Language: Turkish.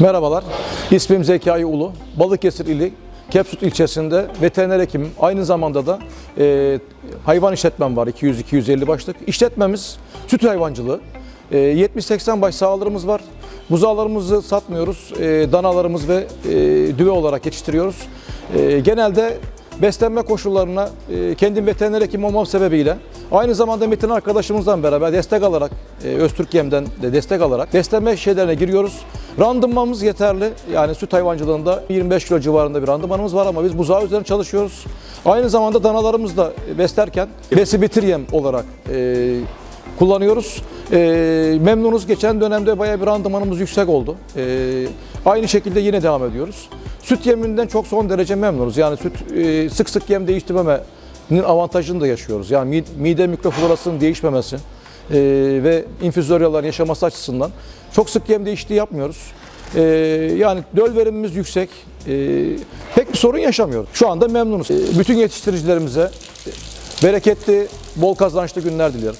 Merhabalar, ismim Zekai Ulu. Balıkesir ili Kepsut ilçesinde veteriner hekimim. Aynı zamanda da e, hayvan işletmem var 200-250 başlık. İşletmemiz süt hayvancılığı. E, 70-80 baş sağlarımız var. Buzağlarımızı satmıyoruz. E, danalarımız ve e, düve olarak yetiştiriyoruz. E, genelde beslenme koşullarına e, kendim veteriner hekim olmam sebebiyle aynı zamanda Metin arkadaşımızdan beraber destek alarak e, Öztürk Yem'den de destek alarak beslenme şeylerine giriyoruz. Randımanımız yeterli. Yani süt hayvancılığında 25 kilo civarında bir randımanımız var ama biz buzağı üzerine çalışıyoruz. Aynı zamanda danalarımız da beslerken besi bitir yem olarak e, kullanıyoruz. E, memnunuz. Geçen dönemde bayağı bir randımanımız yüksek oldu. E, aynı şekilde yine devam ediyoruz. Süt yeminden çok son derece memnunuz. Yani süt e, sık sık yem değiştirmemenin avantajını da yaşıyoruz. Yani mi- mide mikroflorasının değişmemesi e, ve infüzoryaların yaşaması açısından çok sık yem değişikliği yapmıyoruz. E, yani döl verimimiz yüksek. E, pek bir sorun yaşamıyoruz. Şu anda memnunuz. E, bütün yetiştiricilerimize bereketli, bol kazançlı günler diliyorum.